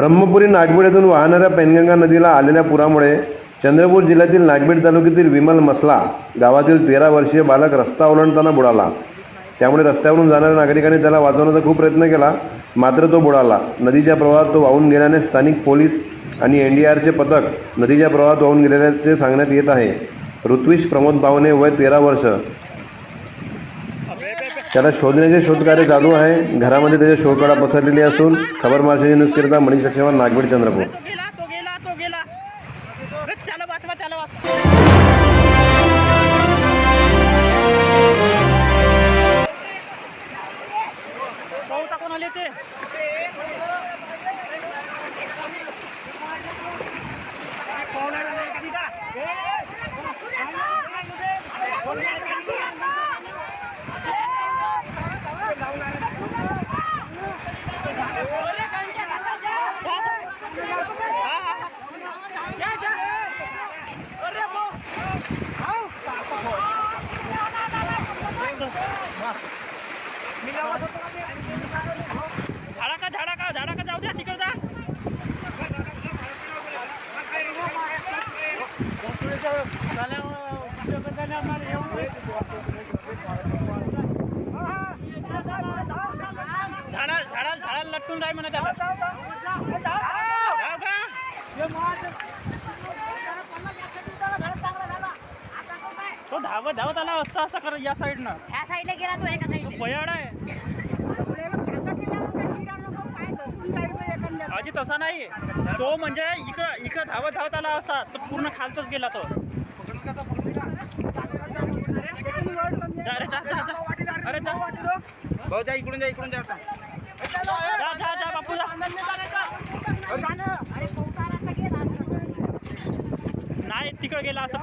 ब्रह्मपुरी नागबीड येथून वाहणाऱ्या पेनगंगा नदीला आलेल्या पुरामुळे चंद्रपूर जिल्ह्यातील नागबीड तालुक्यातील विमल मसला गावातील तेरा वर्षीय बालक रस्ता ओलांडताना बुडाला. त्यामुळे रस्त्यावरून जाणाऱ्या नागरिकांनी त्याला वाचवण्याचा खूप प्रयत्न केला मात्र तो बुडाला. नदीच्या प्रवाहात तो वाहून गेल्याने स्थानिक पोलीस आणि एन डी आरचे पथक नदीच्या प्रवाहात वाहून गेलेल्याचे सांगण्यात येत आहे. ऋत्विश प्रमोद भावने वय तेरा वर्ष त्याला शोधण्याचे शोधकार्य चालू आहे. घरामध्ये त्याच्या शोधकडा पसरलेली असून खबर मार्शनी न्यूजकरिता मनीष लक्ष्मण नागबीड चंद्रपूर. ધડાકા ધડાકા ધડાકા જાવ ત્યાં નીકળતા ઝાડા ઝાડા ઝાડા લટકું રાય મને ત્યાં. धावत धावत आला असता असं कर या साईडनं. ह्या साईडला गेला तो एका साईडला पयाड आहे. आजी तसा नाही. तो म्हणजे इकडं इकडं धावत धावत आला असा. तो पूर्ण खालतच गेला तो. जा रे, जा, जा, जा. अरे जा. भाऊ जा इकडून जा इकडून जा आता. जा जा जा बापू जा नाही तिकडे गेला असं